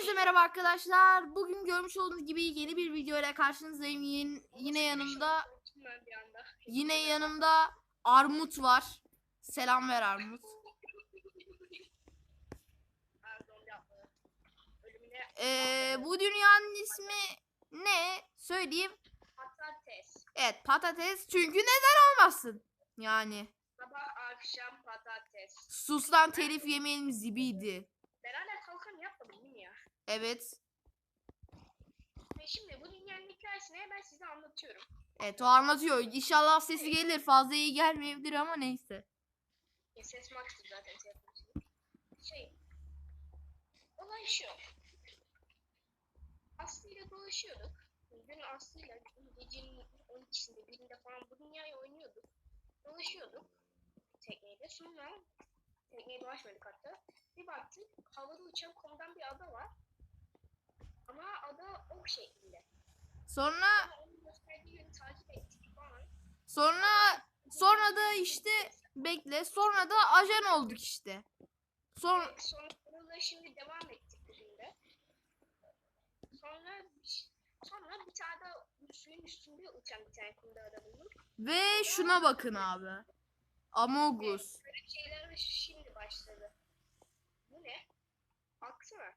Hepinize merhaba arkadaşlar. Bugün görmüş olduğunuz gibi yeni bir video ile karşınızdayım. Yine, yine yanımda yine yanımda Armut var. Selam ver Armut. Ee, bu dünyanın ismi ne? Söyleyeyim. patates. Evet patates. Çünkü neden olmasın? Yani Sabah akşam patates. sus lan telif yemeyelim zibiydi. Hala kalkan yapmadım değil mi ya? Evet. Ve şimdi bu dünyanın hikayesini ben size anlatıyorum. Evet o anlatıyor. İnşallah sesi gelir. Fazla iyi gelmeyebilir ama neyse. E, ses max'tır zaten. Şey. Olay şu. Aslı ile dolaşıyorduk. Dün Aslı ile gecenin 12'sinde birinde falan bu dünyayı oynuyorduk. Dolaşıyorduk. Tekneyle. Sonra tekneye dolaşmadık hatta. Bir baktık havada uçan komutan bir ada var. Ama ada ok şeklinde. Sonra Ama sonra sonra da işte bekle. Sonra da ajan olduk işte. Sonra Evet, sonra burada şimdi devam ettik de. Sonra sonra bir tane daha suyun üstünde uçan bir tane kumda bulduk. Ve şuna bakın abi. Amogus. Böyle şeyler şimdi başladı. Bu ne? Baksana.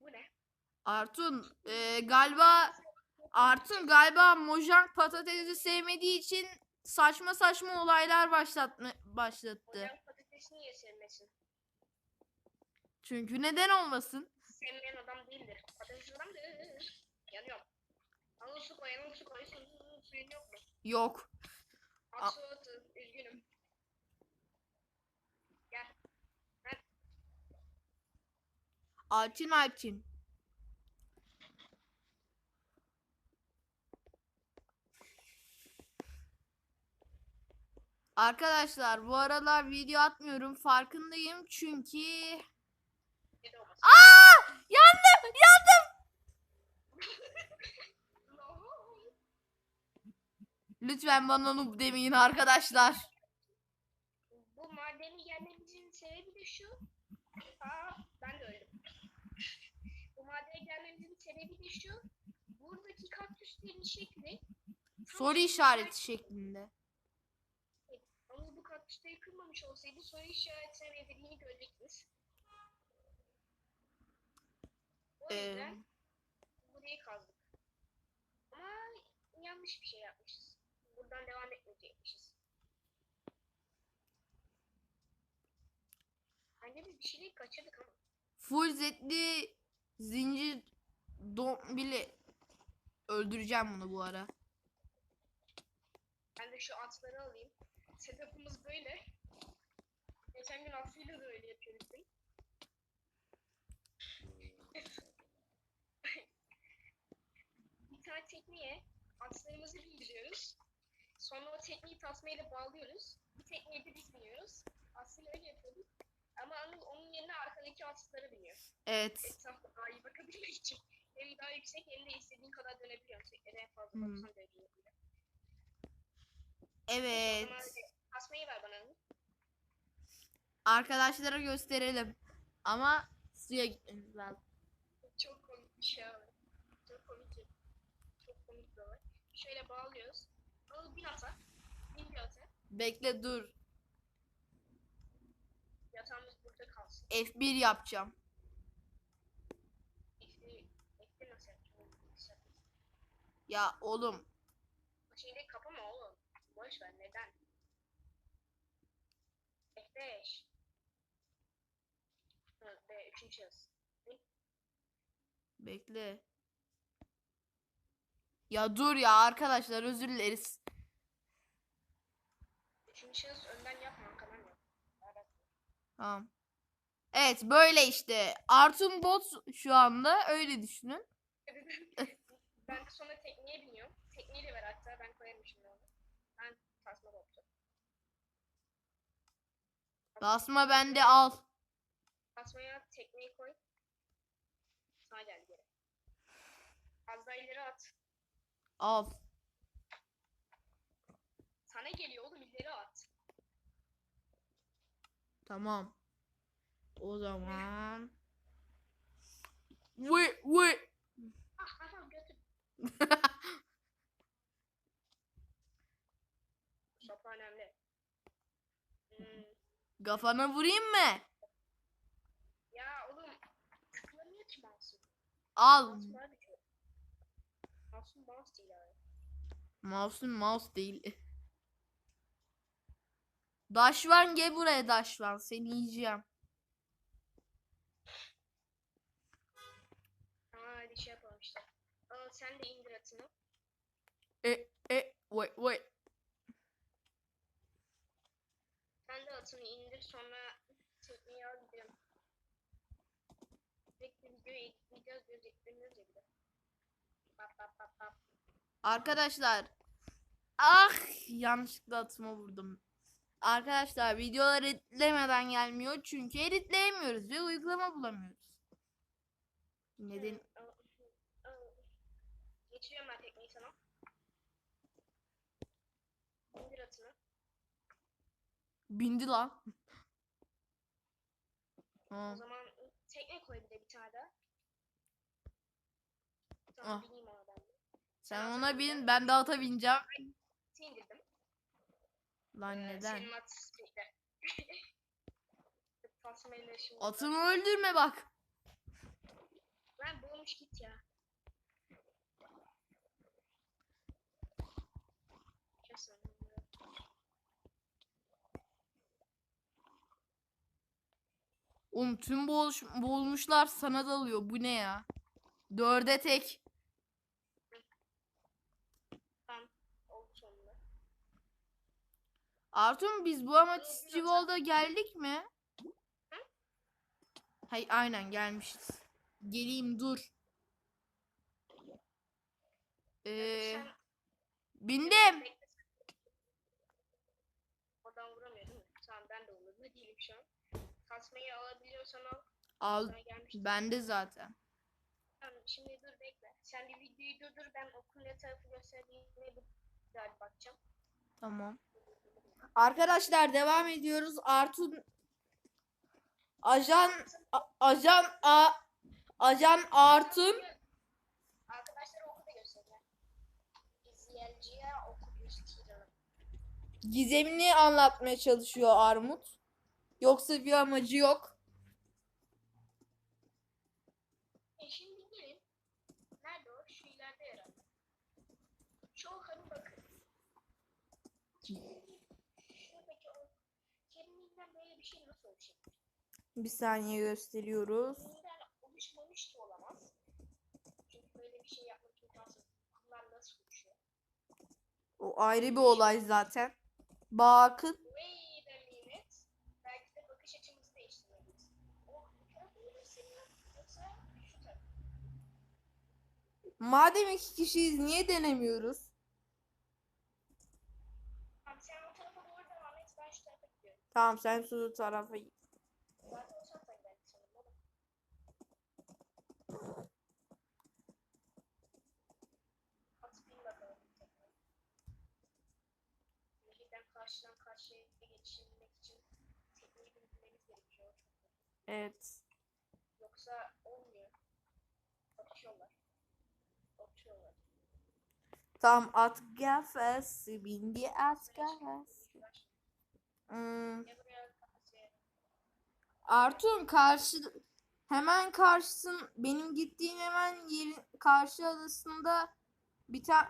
Bu ne? Artun e, galiba Artun galiba Mojang patatesi sevmediği için saçma saçma olaylar başlatma, başlattı. Hocam patatesini niye sevmesin? Çünkü neden olmasın? Sevmeyen adam değildir. Patates adam değildir. Yanıyorum. Alın su koy, alın su koy. Su, su, suyun yok mu? Yok. At su atın. Üzgünüm. Gel. Alçin Alçin. Arkadaşlar bu aralar video atmıyorum farkındayım çünkü. Aa! Yandım! Yandım! Lütfen bana noob demeyin arkadaşlar. Bu madeni gelmemizin sebebi de şu. Aa, ben de öldüm. Bu madene gelmemizin sebebi de şu. Buradaki kaktüslerin şekli. Soru işareti şeklinde. Kaktüsleri kırmamış olsaydı soru işaretine benzediğini görecektiniz. O Ee, yüzden burayı kazdık. Ama yanlış bir şey yapmışız. Buradan devam etmeyecekmişiz. Bence biz bir şeyleri kaçırdık ama. full zetli zincir don bile öldüreceğim bunu bu ara. Ben de şu atları alayım. Setup'ımız böyle. Geçen gün Aslı'yla da öyle yapıyorduk. değil mi? bir tane tekneye atlarımızı bindiriyoruz. Sonra o tekneyi tasmayla bağlıyoruz. Bir tekneye de biz biniyoruz. Aslında öyle yapıyorduk. Ama Anıl onun yerine arkadaki atlara biniyor. Evet. Etrafta daha iyi bakabilmek için. Hem daha yüksek hem de istediğin kadar dönebiliyorsun. En fazla Hmm. 90 derece. Evet. Tasmayı ver bana. Arkadaşlara gösterelim. Ama suya gitmemiz lazım. Çok komik bir şey abi. Çok komik. Çok komik bir olay. Şöyle bağlıyoruz. Alıp bin ata. Bin bir ata. Bekle dur. Yatağımız burada kalsın. F1 yapacağım. Nasıl? Ya oğlum. Şeyleri kapama oğlum. Boş ver neden? F5. Hı, B, üçüncü hız. Bekle. Ya dur ya arkadaşlar özür dileriz. Üçüncü hız önden yapma arkadan yap. Tamam. Evet böyle işte. Artun bot şu anda öyle düşünün. ben sonra tekneye biniyorum. Tekneyi de ver hatta ben koyarım şimdi onu. Ben tasma bakacağım. Basma bende al. Tasmaya tekneyi koy. Sağa gel geri. Az daha ileri at. Al. Sana geliyor oğlum ileri at. Tamam. O zaman Vı vı. Ah aha götür. Kafana vurayım mı? Ya oğlum ki. Al. Mouse'un mouse değil abi. Mouse'un mouse değil. Daşvan gel buraya Daşvan. Seni yiyeceğim. Aa hadi şey yapalım işte. Aa sen de indir atını. E e vay vay. Atını indir sonra tekneyi al gidelim. Videoyu editleyeceğiz ya bir de. Arkadaşlar. Ah yanlışlıkla atıma vurdum. Arkadaşlar videolar editlemeden gelmiyor çünkü editleyemiyoruz ve uygulama bulamıyoruz. Neden? Aa, aa. Getiriyorum ben tekneyi sana. İndir atını. Bindi lan. O Ha, zaman tekne koy bir de bir tane daha. Tamam Ah. bineyim ona ben de. sen ona bin ben de ata bineceğim. İndirdim. Lan Ee, neden? Senin at. Tasmayla şimdi. Atımı öldürme bak. Lan boğulmuş git ya. Kes onu. Oğlum tüm boğuluş, boğulmuşlar sana dalıyor. Bu ne ya? Dörde tek. Artun biz bu amaç Stivol'da geldik mi? Hay aynen gelmişiz. Geleyim dur. Ee, bindim. Oradan vuramıyor değil mi? Tamam ben de olurdu değilim şu an. Tasmayı alabiliyorsan al. Al bende zaten. Tamam, şimdi dur bekle. Sen bir videoyu durdur ben okul ne tarafı gösterdiğine bir daha bakacağım. Tamam. Arkadaşlar devam ediyoruz. Artun Ajan A- Ajan A Ajan Artun Arkadaşlar okulda göstereceğim. İzleyiciye okul gösteriyorum. gizemini anlatmaya çalışıyor Armut. Yoksa bir amacı yok. E şimdi gelin. Nerede o? Şu ileride herhalde. Şu okanı bakın. Şuradaki o Kerim'inden böyle bir şey nasıl oluşur? Bir saniye gösteriyoruz. Kerim'inden oluşmamış da olamaz. Çünkü böyle bir şey yapmak imkansız. Bunlar nasıl oluşuyor? O ayrı bir olay zaten. Bakın Wait a minute. Belki de bakış açımızı değiştirmeliyiz. O bu tarafa mı gösteriyor? Yoksa şu tarafa. Madem iki kişiyiz niye denemiyoruz? Tamam sen o tarafa doğru devam et. Ben şu tarafa gidiyorum. Tamam sen şu tarafa git. Zaten o taraftan geldik sanırım ama. At bin bakalım. Nehirden karşıdan karşıya geçirmek için tekniği bilmemiz gerekiyor. Evet. Yoksa olmuyor. Atışıyorlar. Atışıyorlar. Tam at kafası bindi at kafası. Hmm. Artun karşı hemen karşısın benim gittiğim hemen yerin karşı adasında bir tane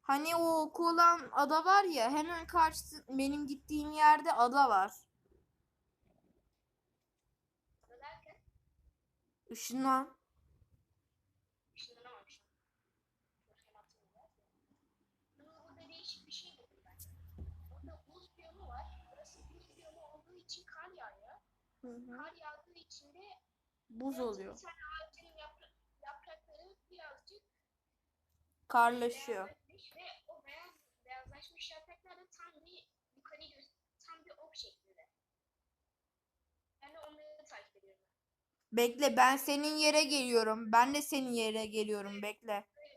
hani o oku olan ada var ya hemen karşı benim gittiğim yerde ada var. Işınlan. ışınlanamamış. Bakayım hatırlayayım. Ama Burada değişik bir şey buldum ben. Burada buz biyonu var. Burası buz biyonu olduğu için kar yağıyor. Kar yağdığı için de Buz oluyor. Ağacın yapra- yaprakları birazcık Karlaşıyor. ve o beyaz, beyazlaşmış yapraklar da tam bir yukarı tam bir ok şeklinde. Yani onları takip ediyorum. Bekle ben senin yere geliyorum. Ben de senin yere geliyorum. Bekle. Böyle.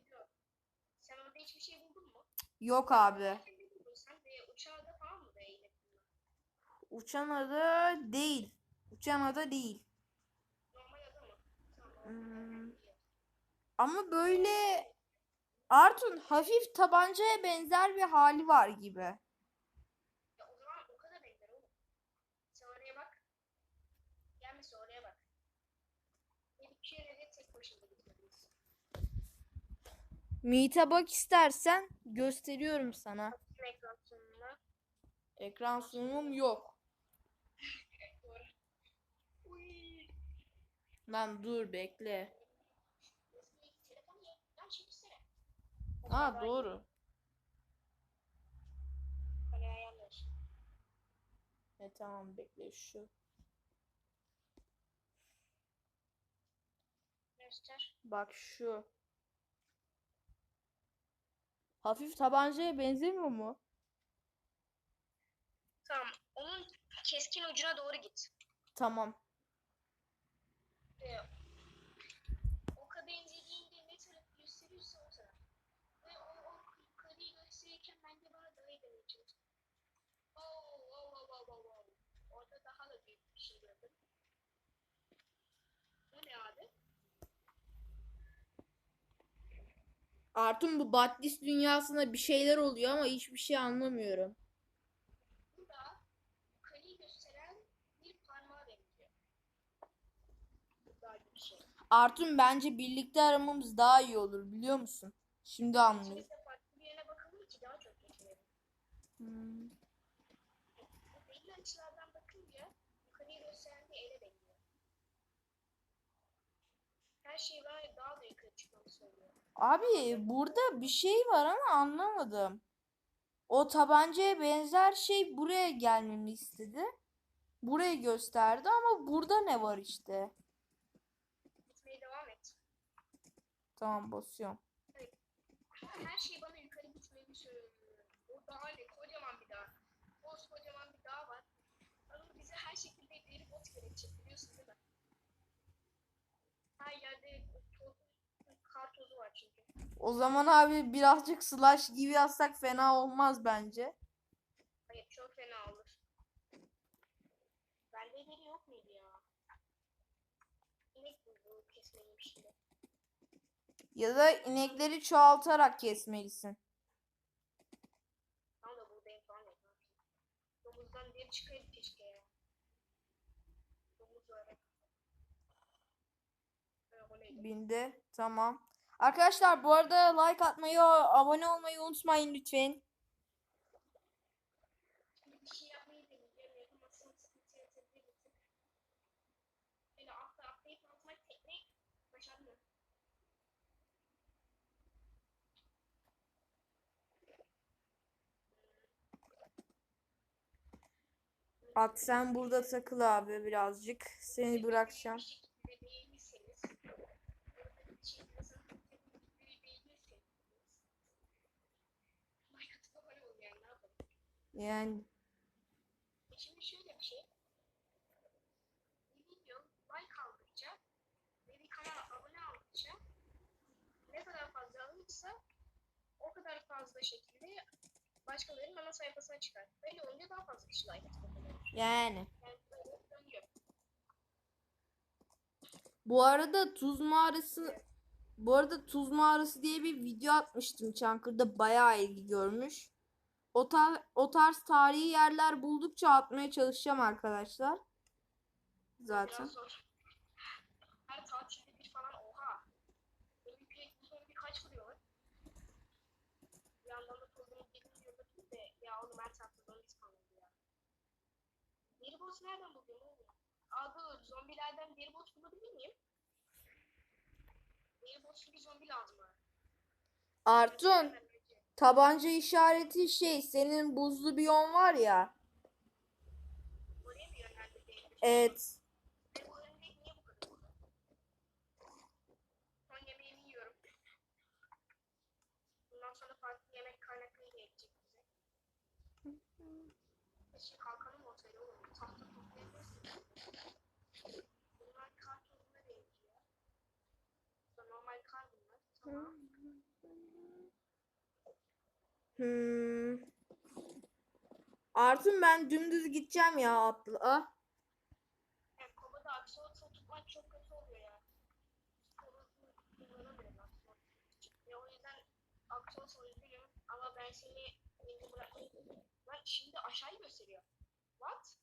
Sen orada hiçbir şey buldun mu? Yok abi. Sen de da falan mı değinip Uçan ada değil. Uçan ada değil. Hmm. Ama böyle Artun hafif tabancaya benzer bir hali var gibi. Meet'e bak istersen gösteriyorum sana. Ekran sunumum yok. Doğru. Uy. Lan dur bekle. Aa doğru. E tamam bekle şu. Göster. Bak şu. Hafif tabancaya benzemiyor mu? Tamam. Onun keskin ucuna doğru git. Tamam. Ve oka benzediğinde ne tarafı gösteriyorsa o taraf. Ve o, o yukarıyı gösterirken bence bana daha iyi çalıştı. Oo, oo, oo, oo, oo, oo. Orada daha da büyük bir şey gördüm. Bu ne abi? Artun bu Batlis dünyasında bir şeyler oluyor ama hiçbir şey anlamıyorum. Burada yukarıyı gösteren bir parmağa benziyor. Daha bir şey. Artun bence birlikte aramamız daha iyi olur biliyor musun? Şimdi anlıyorum. Hmm. Şey söylüyor. Abi burada bir şey var ama anlamadım. O tabancaya benzer şey buraya gelmemi istedi. Burayı gösterdi ama burada ne var işte. Gitmeye devam et. Tamam basıyorum. Her şey bana yukarı gitmemi söylüyor. O dağ ne? Kocaman bir dağ. Kocaman bir dağ var. Ama bize her şekilde bir bot gerekecek biliyorsun değil mi? Her yerde toz, kar tozu var çünkü. O zaman abi birazcık slash gibi yazsak fena olmaz bence. Hayır çok fena olur. Bende deri yok muydu ya? İnek bu kesmeliyim şimdi. Ya da inekleri çoğaltarak kesmelisin. Tam da buradayım falan? Domuzdan keşke ya. Domuz? Binde. Tamam. Arkadaşlar bu arada like atmayı, abone olmayı unutmayın lütfen. Şimdi bir şey yapmayı deneyeceğim. Yapamazsam sıkıntı yaratabilir misin? Böyle atla atlayıp altıma tekmeyi başardım. At sen burada takıl abi birazcık. Seni bırakacağım. Yani ne Şimdi şöyle bir şey. Bir video like aldıkça ve bir kanala abone aldıkça ne kadar fazla alınırsa o kadar fazla şekilde başkalarının ana sayfasına çıkar. Böyle olunca daha fazla kişi like olur. Yani. Bu arada Tuz Mağarası bu arada Tuz Mağarası diye bir video atmıştım Çankırı'da bayağı ilgi görmüş. O, tar o tarz tarihi yerler buldukça atmaya çalışacağım arkadaşlar. Zaten. Biraz zor. Her tatilde bir falan oha. Benim ülkeye bu sonra birkaç vuruyorlar. Bir yandan da programı gelin diyor bakayım de ya oğlum her tarafta zombi spamladı ya. Boss nereden buldun oğlum? Dur zombilerden boss bulabilir miyim? Boss çünkü zombi lazım ha. Artun tabanca işareti şey senin buzlu biyon var ya. Evet. Ve bu örümcek niye bu kadar oldu? Son yemeğimi yiyorum. Bundan sonra farklı yemek kaynakları gerekecek bize. Şimdi kalkanım olsaydı oğlum. Tahta toplayabilirsin. Bunlar kar tozuna benziyor. Bu da normal kar bunlar. Tamam. Hmm. Artun ben dümdüz gideceğim ya atla. Yani kovada aksolotl tutmak çok kötü oluyor ya. Kullanamıyorum ben. olsun üzgünüm ama ben seni Lan şimdi aşağıyı gösteriyor. What?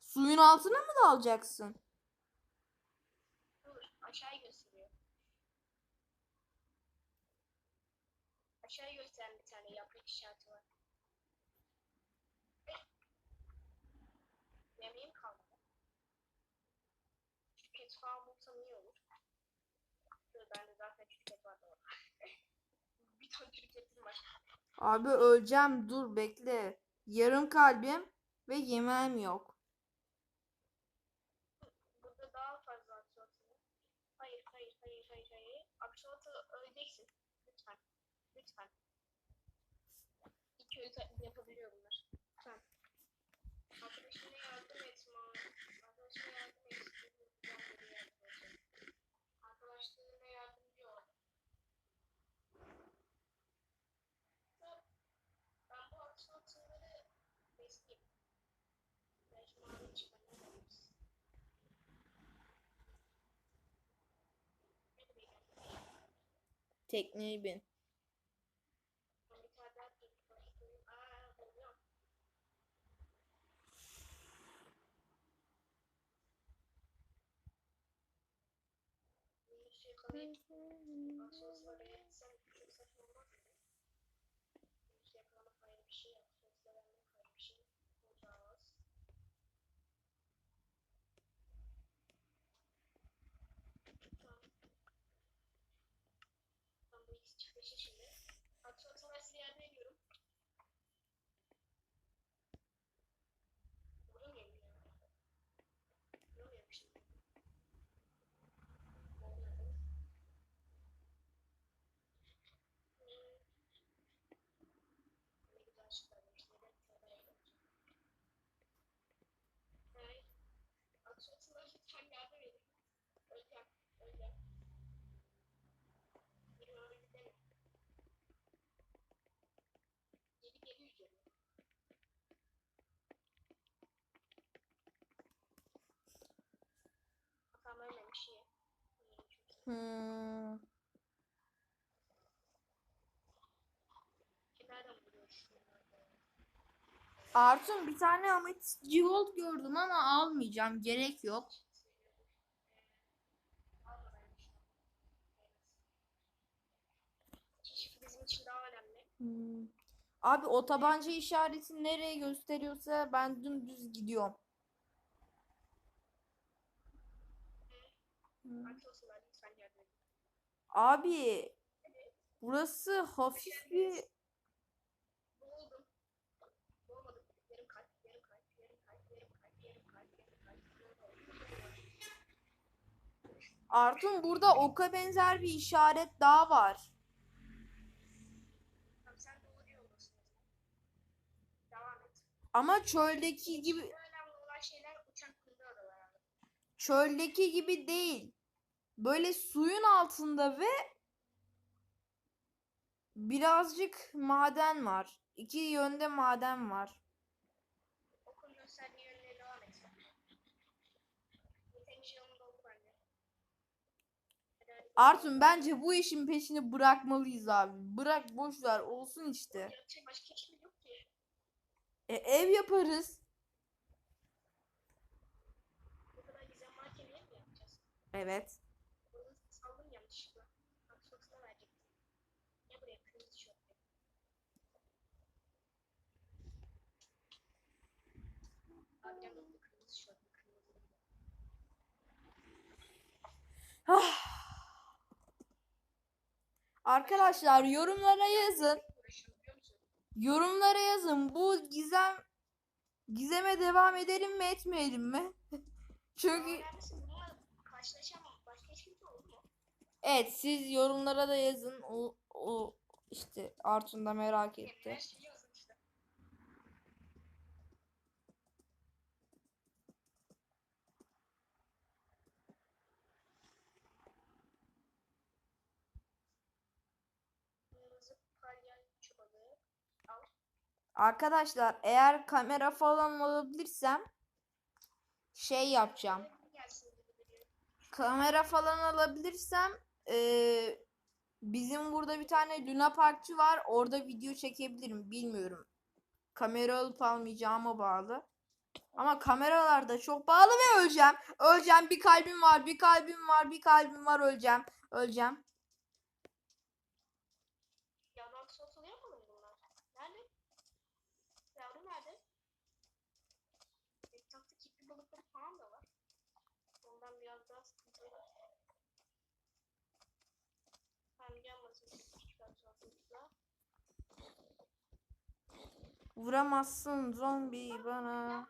Suyun altına mı dalacaksın? Dur aşağıyı gösteriyor. Aşağıyı gösteren bir tane yaprak işareti var. Yemeğim kalmadı. Şirket falan bulsam iyi olur. Dur bende zaten şirket var da bir ton şirketim var. Abi öleceğim. Dur bekle. Yarım kalbim ve yemeğim yok. Bunlar. Lütfen. Arkadaşına yardım etme. Arkadaşına yardım et. Arkadaşlarına yardımcı ol. Ben bu aksolotluları besleyeyim. Ben şu mavi besleyeyim. Tekneye bin. Bir tane daha tek başlayayım. Aa, oluyor. Bir şey yakalayıp sosları yetsem çok saçma olmaz mı? Bir şey yakalamak ayrı bir şey, sosları vermek ayrı bir şey. Olacağız. Tamam. Tamam bu ikisi çiftleşir şimdi. Aksolot'un ben size yardım ediyorum. Vuramıyorum bile. Vuramıyorum şimdi. Olmadı. Hmm. Ne güzel çıkarmış. Neden tövbe yapıyorsun? Hey. Aksolot'una lütfen yardım edin. Öleceğim. Öleceğim. Bir öyle deme. Geri geri üzerine. Hatam ölmemiş iyi. İyi, çok iyi. Hmm. Artun bir tane ametist gold gördüm ama almayacağım. Gerek yok. Hmm. Abi o tabanca işareti nereye gösteriyorsa ben dümdüz gidiyorum. Hmm. Arkadaşlar lütfen yardım edin. Abi burası hafif bir. Artun burada oka benzer bir işaret daha var. Ama çöldeki gibi çöldeki gibi değil. Böyle suyun altında ve birazcık maden var. İki yönde maden var. Okul gösterdiği yönüne devam et. Yeterince yolun doldu bence. Artun bence bu işin peşini bırakmalıyız abi. Bırak boş ver olsun işte. Yapacak başka işimiz yok ki. E, ev yaparız. Bu kadar güzel mahkemeye mi yapacağız? Evet. Bunu saldım yanlışlıkla. Haksızlıkla verecektim. Ne buraya kırmızı tişört ver. Abi ben bu kırmızı tişört kırmızı. Ah. Arkadaşlar yorumlara yazın. Yorumlara yazın. Bu gizem gizeme devam edelim mi etmeyelim mi? Çünkü evet siz yorumlara da yazın. O, o işte Artun da merak etti. Her şeyi yazın işte. Kırmızı palyaço balığı. Al. Arkadaşlar eğer kamera falan alabilirsem şey yapacağım. Kamera falan alabilirsem eee, Bizim burada bir tane Luna Parkçı var. Orada video çekebilirim. Bilmiyorum. Kamera alıp almayacağıma bağlı. Ama kameralar da çok bağlı ve öleceğim. Öleceğim. Bir kalbim var. Bir kalbim var. Bir kalbim var. Öleceğim. Öleceğim. Yavru satılıyor mu bunlar? Nerede? Yavru nerede? Etrafta kirpi balıkları falan da var. Ondan biraz daha sıkıntılı. Hem gelmesin. Çıkartacaklar. Vuramazsın zombi bana.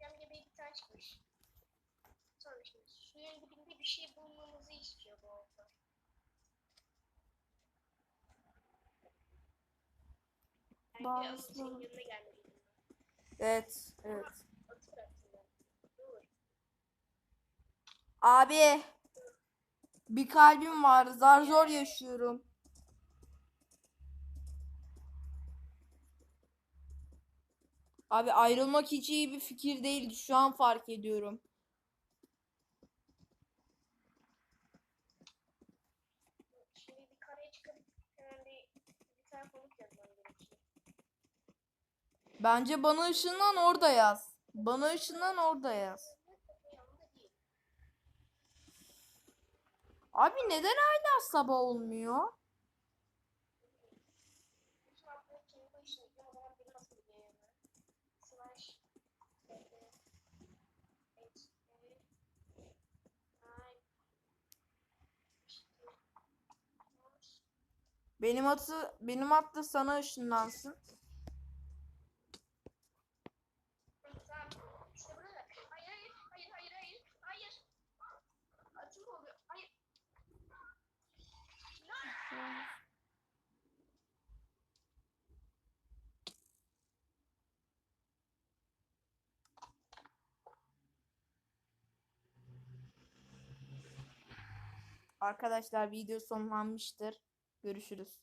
Yam gibi bir tane çıkmış. Sonra şimdi suyun dibinde bir şey bulmamızı istiyor bu Bazı-. Evet. Evet. Abi. Bir kalbim var. Zar zor yaşıyorum. Abi ayrılmak hiç iyi bir fikir değildi. Şu an fark ediyorum. Şimdi bir karaya çıkıp hemen bir, bir tane komut yazmam gerekiyor. Bence bana ışınlan orada yaz. Bana ışınlan orada yaz. Abi neden hala sabah olmuyor? Bütün hafta kendi başına ama bana bir nasıl bir yerine. Slash. e, e, H, E, I, işte, slash, Benim atı benim at sana ışınlansın. Arkadaşlar video sonlanmıştır. Görüşürüz.